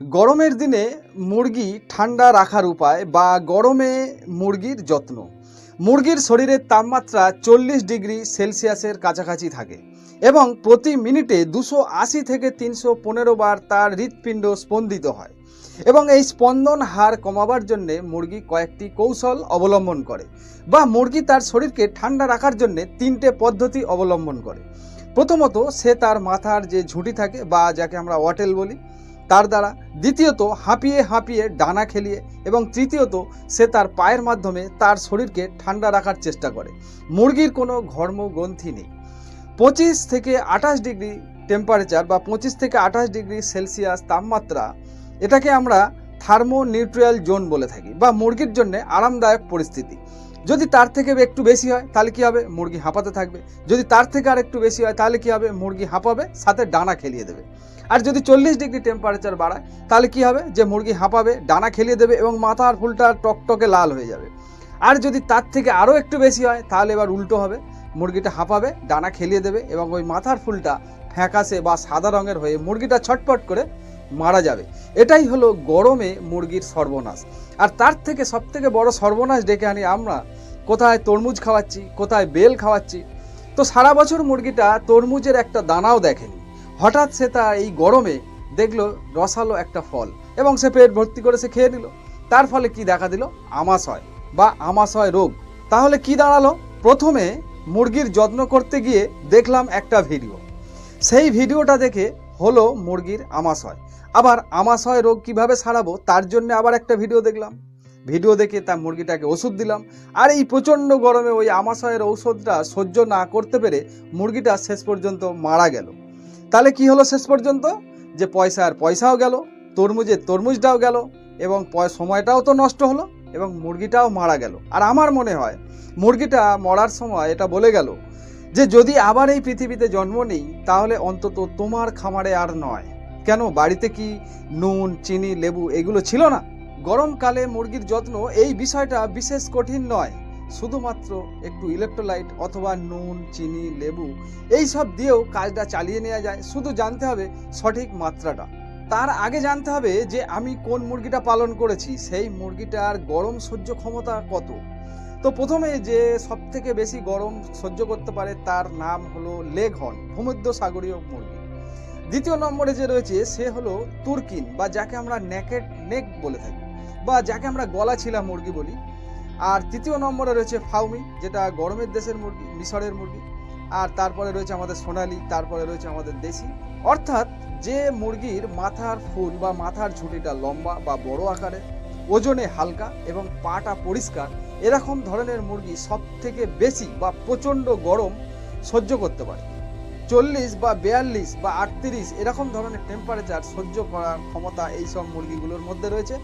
গরমের দিনে মুরগি ঠান্ডা রাখার উপায় বা গরমে মুরগির যত্ন। মুরগির শরীরের তাপমাত্রা চল্লিশ ডিগ্রি সেলসিয়াসের কাছাকাছি থাকে এবং প্রতি মিনিটে দুশো আশি থেকে তিনশো পনেরো বার তার হৃৎপিণ্ড স্পন্দিত হয় এবং এই স্পন্দন হার কমাবার জন্য মুরগি কয়েকটি কৌশল অবলম্বন করে বা মুরগি তার শরীরকে ঠান্ডা রাখার জন্য তিনটে পদ্ধতি অবলম্বন করে। প্রথমত সে তার মাথার যে ঝুঁটি থাকে বা যাকে আমরা ওয়াটেল বলি তার দ্বারা। দ্বিতীয়ত, হাঁপিয়ে হাঁপিয়ে ডানা খেলিয়ে এবং তৃতীয়ত, সে তার পায়ের মাধ্যমে তার শরীরকে ঠান্ডা রাখার চেষ্টা করে। মুরগির কোনো ঘর্মগ্রন্থি নেই। পঁচিশ থেকে আঠাশ ডিগ্রি টেম্পারেচার বা পঁচিশ থেকে আঠাশ ডিগ্রি সেলসিয়াস তাপমাত্রা, এটাকে আমরা থার্মো নিউট্রিয়াল জোন বলে থাকি বা মুরগির জন্য আরামদায়ক পরিস্থিতি। যদি তার থেকে একটু বেশি হয়, তাহলে কী হবে? মুরগি হাঁপাতে থাকবে। যদি তার থেকে আর একটু বেশি হয়, তাহলে কী হবে? মুরগি হাঁপাবে, সাথে ডানা খেলিয়ে দেবে। আর যদি চল্লিশ ডিগ্রি টেম্পারেচার বাড়ায়, তাহলে কি হবে? যে মুরগি হাঁপাবে, ডানা খেলিয়ে দেবে এবং মাথার ফুলটা টকটকে লাল হয়ে যাবে। আর যদি তার থেকে আরও একটু বেশি হয়, তাহলে এবার উল্টো হবে। মুরগিটা হাঁপাবে, ডানা খেলিয়ে দেবে এবং ওই মাথার ফুলটা ফ্যাকাশে বা সাদা রঙের হয়ে মুরগিটা ছটপট করে মারা যাবে। এটাই হলো গরমে মুরগির সর্বনাশ। আর তার থেকে সব থেকে বড় সর্বনাশ ডেকে আনি আমরা। কোথায় তরমুজ খাওয়াচ্ছি, কোথায় বেল খাওয়াচ্ছি। তো সারা বছর মুরগিটা তরমুজের একটা দানাও দেখেনি। হঠাৎ সে তার এই গরমে দেখল রসালো একটা ফল এবং সে পেট ভর্তি করে সে খেয়ে নিল। তার ফলে কি দেখা দিল? আমাশয় বা আমাশয় রোগ। তাহলে কি দাঁড়াল? প্রথমে মুরগির যত্ন করতে গিয়ে দেখলাম একটা ভিডিও। সেই ভিডিওটা দেখে হলো মুরগির আমাশয়। আবার আমাশয় রোগ কীভাবে সারাবো, তার জন্য আবার একটা ভিডিও দেখলাম। ভিডিও দেখে তার মুরগিটাকে ওষুধ দিলাম। আর এই প্রচণ্ড গরমে ওই আমাশয়ের ঔষধটা সহ্য না করতে পেরে মুরগিটা শেষ পর্যন্ত মারা গেল। তাহলে কি হলো শেষ পর্যন্ত? যে পয়সার পয়সাও গেল তরমুজের তরমুজটাও গেল এবং সময়টাও তো নষ্ট হলো এবং মুরগিটাও মারা গেল। আর আমার মনে হয়, মুরগিটা মরার সময় এটা বলে গেল যে যদি আবার এই পৃথিবীতে জন্ম নেই, তাহলে অন্তত তোমার খামারে আর নয়। কেন? বাড়িতে কি নুন, চিনি, লেবু এগুলো ছিল না? গরমকালে মুরগির যত্ন এই বিষয়টা বিশেষ কঠিন নয়। শুধুমাত্র একটু ইলেকট্রোলাইট অথবা নুন, চিনি, লেবু এই সব দিয়েও কাজটা চালিয়ে নেওয়া যায়। শুধু জানতে হবে সঠিক মাত্রাটা। তার আগে জানতে হবে যে আমি কোন মুরগিটা পালন করেছি? সেই মুরগিটার গরম সহ্য ক্ষমতা কত? তো প্রথমে যে সব থেকে বেশি গরম সহ্য করতে পারে তার নাম হলো লেঘন ভূমধ্য সাগরীয় মুরগি। দ্বিতীয় নম্বরে যে রয়েছে, সে হলো তুর্কিন, বা যাকে আমরা নেকেট নেক বলে থাকি, বা যাকে আমরা গলা ছিলা মুরগি বলি। আর তৃতীয় নম্বরে রয়েছে ফাউমি, যেটা গরমের দেশের মুরগি, মিশরের মুরগি। আর তারপরে রয়েছে আমাদের সোনালি, তারপরে রয়েছে আমাদের দেশি। অর্থাৎ যে মুরগির মাথার ফুল বা মাথার ঝুঁটিটা লম্বা বা বড় আকারে, ওজনে হালকা এবং পাটা পরিষ্কার, এরকম ধরনের মুরগি সব থেকে বেশি বা প্রচণ্ড গরম সহ্য করতে পারে। চল্লিশ বা বিয়াল্লিশ বা আটত্রিশ এরকম ধরনের টেম্পারেচার সহ্য করার ক্ষমতা এই সব মুরগিগুলোর মধ্যে রয়েছে।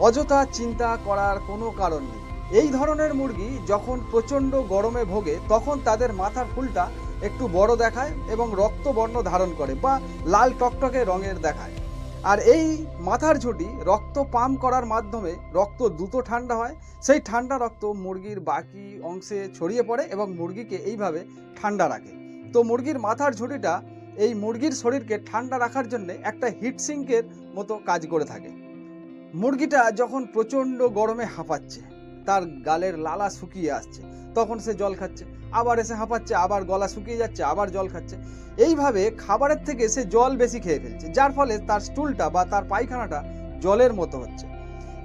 অযথা চিন্তা করার কোনো কারণ নেই। এই ধরনের মুরগি যখন প্রচণ্ড গরমে ভোগে, তখন তাদের মাথার ফুলটা একটু বড় দেখায় এবং রক্তবর্ণ ধারণ করে বা লাল টকটকে রঙের দেখায়। আর এই মাথার ঝুঁটি রক্ত পাম্প করার মাধ্যমে রক্ত দ্রুত ঠান্ডা হয়। সেই ঠান্ডা রক্ত মুরগির বাকি অংশে ছড়িয়ে পড়ে এবং মুরগিকে এইভাবে ঠান্ডা রাখে। তো মুরগির মাথার ঝুঁটিটা এই মুরগির শরীরকে ঠান্ডা রাখার জন্য একটা হিট সিঙ্কের মতো কাজ করে থাকে। মুরগিটা যখন প্রচণ্ড গরমে হাঁপাচ্ছে, তার গালের লালা শুকিয়ে আসছে, তখন সে জল খাচ্ছে, আবার এসে হাঁপাচ্ছে, আবার গলা শুকিয়ে যাচ্ছে, আবার জল খাচ্ছে। এইভাবে খাবারের থেকে সে জল বেশি খেয়ে ফেলছে, যার ফলে তার স্টুলটা বা তার পায়খানাটা জলের মতো হচ্ছে।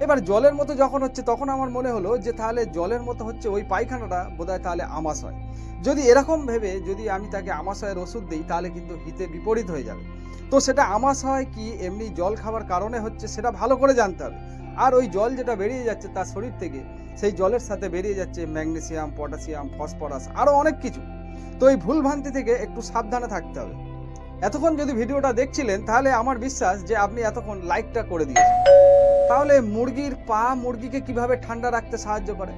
এবার জলের মতো যখন হচ্ছে, তখন আমার মনে হলো যে তাহলে জলের মতো হচ্ছে ওই পায়খানাটা বোধহয় তাহলে আমাশয় যদি এরকম ভেবে যদি আমি তাকে আমাশয়ের ওষুধ দিই, তাহলে কিন্তু হিতে বিপরীত হয়ে যাবে। তো সেটা আমাশয় কি, এমনি জল খাওয়ার কারণে হচ্ছে সেটা ভালো করে জানতে হবে। আর ওই জল যেটা বেরিয়ে যাচ্ছে তার শরীর থেকে, সেই জলের সাথে বেরিয়ে যাচ্ছে ম্যাগনেসিয়াম পটাশিয়াম ফসফরাস আরও অনেক কিছু। তো এই ভুলভ্রান্তি থেকে একটু সাবধানে থাকতে হবে। এতক্ষণ যদি ভিডিওটা দেখছিলেন, তাহলে আমার বিশ্বাস যে আপনি এতক্ষণ লাইকটা করে দিয়েছেন। তাহলে মুরগির পা মুরগিকে কীভাবে ঠান্ডা রাখতে সাহায্য করে?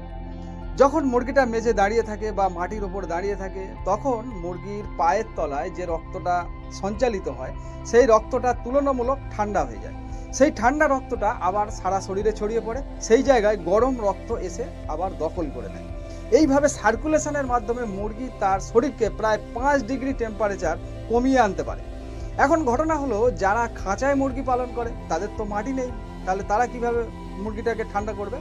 যখন মুরগিটা মেঝে দাঁড়িয়ে থাকে বা মাটির ওপর দাঁড়িয়ে থাকে, তখন মুরগির পায়ের তলায় যে রক্তটা সঞ্চালিত হয়, সেই রক্তটা তুলনামূলক ঠান্ডা হয়ে যায়। সেই ঠান্ডা রক্তটা আবার সারা শরীরে ছড়িয়ে পড়ে, সেই জায়গায় গরম রক্ত এসে আবার দখল করে নেয়। এইভাবে সার্কুলেশনের মাধ্যমে মুরগি তার শরীরকে প্রায় পাঁচ ডিগ্রি টেম্পারেচার কমিয়ে আনতে পারে। এখন ঘটনা হলো, যারা খাঁচায় মুরগি পালন করে, তাদের তো মাটি নেই, তাহলে তারা কীভাবে মুরগিটাকে ঠান্ডা করবে?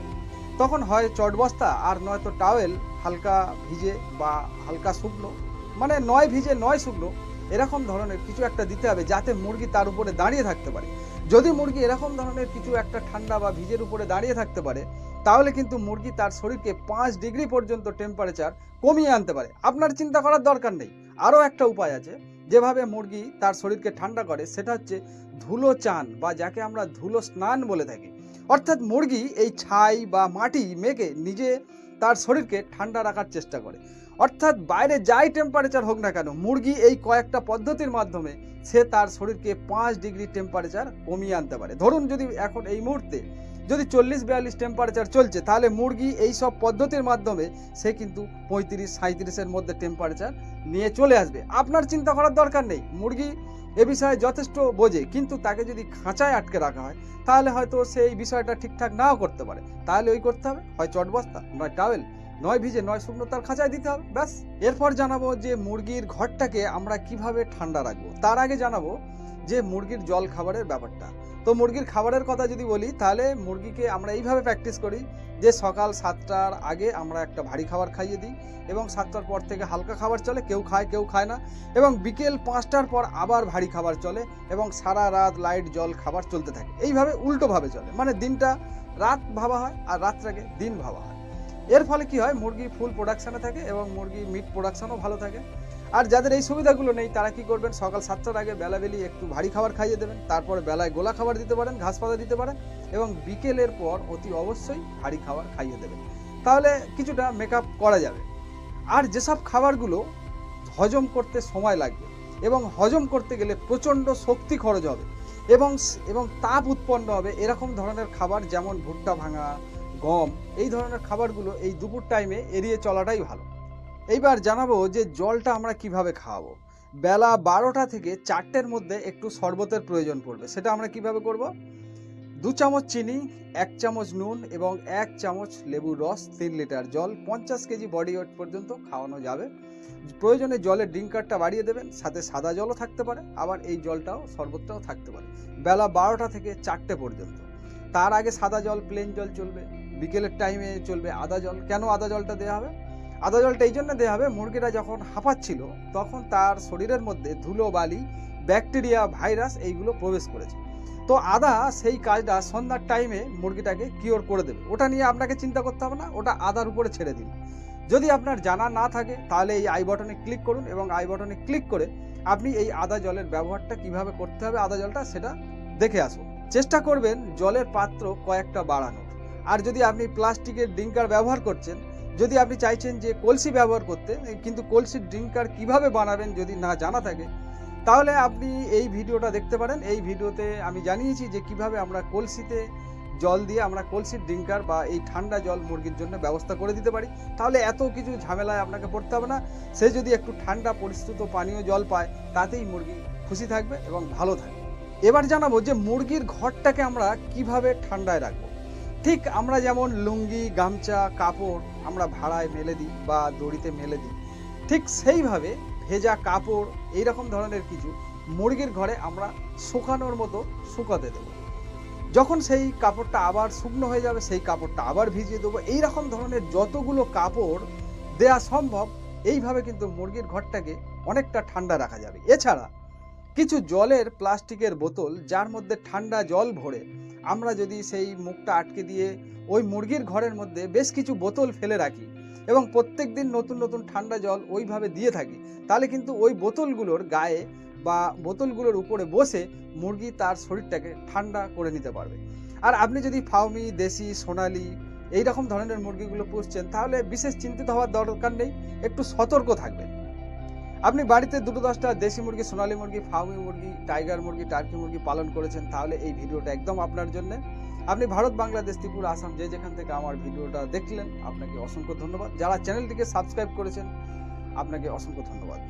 তখন হয় চটবস্তা আর নয়তো টাওয়েল হালকা ভিজে বা হালকা শুকনো। মানে নয় ভিজে, নয় শুকনো, এরকম ধরনের কিছু একটা দিতে হবে যাতে মুরগি তার উপরে দাঁড়িয়ে থাকতে পারে। যদি মুরগি এরকম ধরনের কিছু একটা ঠান্ডা বা ভিজের উপরে দাঁড়িয়ে থাকতে পারে তাহলে কিন্তু মুরগি তার শরীরকে পাঁচ ডিগ্রি পর্যন্ত টেম্পারেচার কমিয়ে আনতে পারে। আপনার চিন্তা করার দরকার নেই। আরও একটা উপায় আছে। যেভাবে মুরগি তার শরীরকে ঠান্ডা করে, সেটা হচ্ছে ধুলো চান বা যাকে আমরা ধুলো স্নান বলে থাকি। অর্থাৎ মুরগি এই ছাই বা মাটি মেখে নিজে তার শরীরকে ঠান্ডা রাখার চেষ্টা করে। অর্থাৎ বাইরে যাই টেম্পারেচার হোক না কেন, মুরগি এই কয়েকটা পদ্ধতির মাধ্যমে সে তার শরীরকে পাঁচ ডিগ্রি টেম্পারেচার কমিয়ে আনতে পারে। ধরুন যদি এখন এই মুহূর্তে যদি চল্লিশ বিয়াল্লিশ টেম্পারেচার চলছে, তাহলে মুরগি এই সব পদ্ধতির মাধ্যমে সে কিন্তু পঁয়ত্রিশ সাঁত্রিশের মধ্যে টেম্পারেচার নিয়ে চলে আসবে। আপনার চিন্তা করার দরকার নেই, মুরগি এ বিষয়ে যথেষ্ট বোঝে, কিন্তু তাকে যদি খাঁচায় আটকে রাখা হয়, তাহলে হয়তো সে এই বিষয়টা ঠিকঠাক নাও করতে পারে। তাহলে ওই করতে হবে, হয় চটবস্তা, নয় টাওয়েল নয় ভিজে, নয় শুকনো তার খাঁচায় দিতে হবে, ব্যাস। এরপর জানাব যে মুরগির ঘরটাকে আমরা কীভাবে ঠান্ডা রাখব। তার আগে জানাব যে মুরগির জল খাবারের ব্যাপারটা। তো মুরগির খাবারের কথা যদি বলি, তাহলে মুরগিকে আমরা এইভাবে প্র্যাকটিস করি যে সকাল সাতটার আগে আমরা একটা ভারী খাবার খাইয়ে দিই এবং সাতটার পর থেকে হালকা খাবার চলে, কেউ খায় কেউ খায় না। এবং বিকেল পাঁচটার পর আবার ভারী খাবার চলে এবং সারা রাত লাইট জল খাবার চলতে থাকে। এইভাবে উল্টোভাবে চলে। মানে দিনটা রাত ভাবা হয় আর রাতটাকে দিন ভাবা হয়। এর ফলে কি হয়, মুরগি ফুল প্রোডাকশানে থাকে এবং মুরগি মিট প্রোডাকশনও ভালো থাকে। আর যাদের এই সুবিধাগুলো নেই, তারা কি করবেন, সকাল সাতটার আগে বেলাবেলি একটু ভারী খাবার খাইয়ে দেবেন, তারপরে বেলায় গোলা খাবার দিতে পারেন, ঘাস পাতা দিতে পারেন এবং বিকেলের পর অতি অবশ্যই ভারী খাবার খাইয়ে দেবেন। তাহলে কিছুটা মেকআপ করা যাবে। আর যেসব খাবারগুলো হজম করতে সময় লাগবে এবং হজম করতে গেলে প্রচণ্ড শক্তি খরচ হবে এবং এবং তাপ উৎপন্ন হবে, এরকম ধরনের খাবার যেমন ভুট্টা ভাঙা গম, এই ধরনের খাবারগুলো এই দুপুর টাইমে এড়িয়ে চলাটাই ভালো। এইবার জানাব যে জলটা আমরা কীভাবে খাওয়াবো। বেলা বারোটা থেকে চারটের মধ্যে একটু শরবতের প্রয়োজন পড়বে। সেটা আমরা কীভাবে করব? দু চামচ চিনি, এক চামচ নুন এবং এক চামচ লেবুর রস, তিন লিটার জল, পঞ্চাশ কেজি বডি ওয়েট পর্যন্ত খাওয়ানো যাবে। প্রয়োজনে জলের ড্রিঙ্কারটা বাড়িয়ে দেবেন, সাথে সাদা জলও থাকতে পারে, আবার এই জলটাও, শরবতটাও থাকতে পারে। বেলা বারোটা থেকে চারটে পর্যন্ত। তার আগে সাদা জল প্লেন জল চলবে, বিকেলের টাইমে চলবে আদা জল। কেন আদা জলটা দেওয়া হবে? আদা জলটা এই জন্য দেওয়া হবে, মুরগিটা যখন হাঁপাচ্ছিল, তখন তার শরীরের মধ্যে ধুলো, বালি ব্যাকটেরিয়া ভাইরাস এইগুলো প্রবেশ করেছে। তো আদা সেই কাজটা সন্ধ্যার টাইমে মুরগিটাকে কিওর করে দেবে। ওটা নিয়ে আপনাকে চিন্তা করতে হবে না, ওটা আদার উপরে ছেড়ে দিন। যদি আপনার জানা না থাকে, তাহলে এই আই বটনে ক্লিক করুন এবং আই বটনে ক্লিক করে আপনি এই আদা জলের ব্যবহারটা কীভাবে করতে হবে, আদা জলটা সেটা দেখে আসুন। চেষ্টা করবেন জলের পাত্র কয়েকটা বাড়ানোর। আর যদি আপনি প্লাস্টিকের ড্রিঙ্কার ব্যবহার করছেন, যদি আপনি চাইছেন যে কলসি ব্যবহার করতে, কিন্তু কলসির ড্রিঙ্কার কীভাবে বানাবেন যদি না জানা থাকে, তাহলে আপনি এই ভিডিওটা দেখতে পারেন। এই ভিডিওতে আমি জানিয়েছি যে কীভাবে আমরা কলসিতে জল দিয়ে আমরা কলসির ড্রিঙ্কার বা এই ঠান্ডা জল মুরগির জন্য ব্যবস্থা করে দিতে পারি। তাহলে এত কিছু ঝামেলায় আপনাকে পড়তে হবে না। সে যদি একটু ঠান্ডা পরিস্থিত পানীয় জল পায়, তাতেই মুরগি খুশি থাকবে এবং ভালো থাকবে। এবার জানাব যে মুরগির ঘরটাকে আমরা কীভাবে ঠান্ডায় রাখব। ঠিক আমরা যেমন লুঙ্গি, গামছা, কাপড় আমরা ভাড়ায় মেলে দিই বা দড়িতে মেলে দিই, ঠিক সেইভাবে ভেজা কাপড় এই রকম ধরনের কিছু মুরগির ঘরে আমরা শুকানোর মতো শুকাতে দেবো। যখন সেই কাপড়টা আবার শুকনো হয়ে যাবে, সেই কাপড়টা আবার ভিজিয়ে দেবো। এই রকম ধরনের যতগুলো কাপড় দেয়া সম্ভব, এইভাবে কিন্তু মুরগির ঘরটাকে অনেকটা ঠান্ডা রাখা যাবে। এছাড়া কিছু জলের প্লাস্টিকের বোতল যার মধ্যে ঠান্ডা জল ভরে। আমরা যদি সেই মুখটা আটকে দিয়ে ওই মুরগির ঘরের মধ্যে বেশ কিছু বোতল ফেলে রাখি এবং প্রত্যেক দিন নতুন নতুন ঠান্ডা জল ওইভাবে দিয়ে থাকি, তাহলে কিন্তু ওই বোতলগুলোর গায়ে বা বোতলগুলোর উপরে বসে মুরগি তার শরীরটাকে ঠান্ডা করে নিতে পারবে। আর আপনি যদি ফাউমি, দেশি, সোনালি এই রকম ধরনের মুরগিগুলো পুষছেন, তাহলে বিশেষ চিন্তিত হওয়ার দরকার নেই, একটু সতর্ক থাকবেন। আপনি বাড়িতে দুটো দশটা দেশি মুরগি, সোনালি মুরগি ফার্মি মুরগি, টাইগার মুরগি, টার্কি মুরগি পালন করেছেন, তাহলে এই ভিডিওটা একদম আপনার জন্য। আপনি ভারত বাংলাদেশ ত্রিপুরা, আসাম যে যেখান থেকে আমার ভিডিওটা দেখলেন, আপনাকে অসংখ্য ধন্যবাদ। যারা চ্যানেলটিকে সাবস্ক্রাইব করেছেন, আপনাকে অসংখ্য ধন্যবাদ।